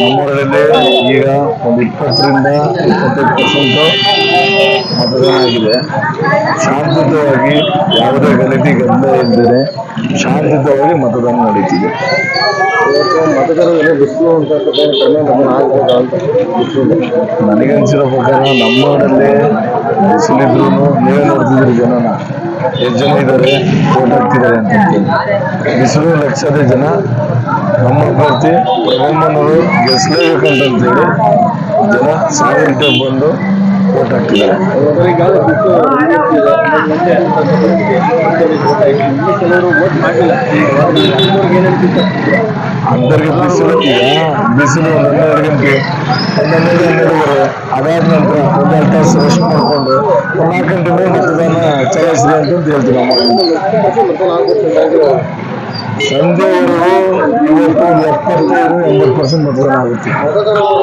ನಮ್ಮೂರಲ್ಲಿ ಈಗ ಒಂದು ಇಪ್ಪತ್ತರಿಂದ ಇಪ್ಪತ್ತೈದು ಪರ್ಸೆಂಟ್ ಮತದಾನ ಆಗಿದೆ. ಶಾಂತಿಯುತವಾಗಿ ಯಾವುದೇ ಗಲಭೆ ಗಂಧ ಇಲ್ಲದೆ ಶಾಂತಿಯುತವಾಗಿ ಮತದಾನ ನಡೀತಿದೆ. ಅಂತ ಮತದಾನ ನನಗನ್ಸಿರೋ ಪ್ರಕಾರ ನಮ್ಮೂರಲ್ಲಿ ಬಿಸಿಲಿದ್ರು ನೀವೇ ನೋಡ್ತಿದ್ರು ಜನನ. ಎಷ್ಟು ಜನ ಇದ್ದಾರೆ ಓಟ್ ಹಾಕ್ತಿದ್ದಾರೆ ಅಂತ ಬಿಸಿಲು ಲಕ್ಷದ ಜನ. ನಮ್ಮ ಅಭ್ಯರ್ಥಿ ಪ್ರಬಂಧನವರು ಗೆಲ್ಲಿಸಲೇಬೇಕಂತೇಳಿ ಜನ ಸಾವಿರಕ್ಕೆ ಬಂದು ಓಟ್ ಹಾಕ್ತಿದ್ದಾರೆ ಮಾಡಿಲ್ಲ ಅವ್ರಿಗೆ ಏನ್ ಅನ್ಸುತ್ತೆ? ಅಂತರ್ಗೆ ಬಿಸಿಲು ಈಗ ಬಿಸಿಲು ಒಂದು ಹನ್ನೆರಡು ಗಂಟೆ ಒಂದು ಹನ್ನೆರಡು ಹನ್ನೆರಡುವರೆ ಅದಾದ ನಂತರ ಒಂದು ಎರಡು ತಾಸು ರೆಸ್ಟ್ ಮಾಡಿಕೊಂಡು ಒಂದು ನಾಲ್ಕು ಗಂಟೆ ಮೇಲೆ ಮತದಾನ ಚಲಾಯಿಸಿದೆ ಅಂತ ಹೇಳ್ತೀವಿ ನಮ್ಮ ಮತದಾನ ಆಗ್ಬೋದು ಅಂತ ಸಂಜೆವರೆಗೂ ಇವತ್ತು ಒಂದು ಎಪ್ಪತ್ತೈದು ಎಂಬತ್ತು ಪರ್ಸೆಂಟ್ ಮತದಾನ ಆಗುತ್ತೆ ಮತದಾರರು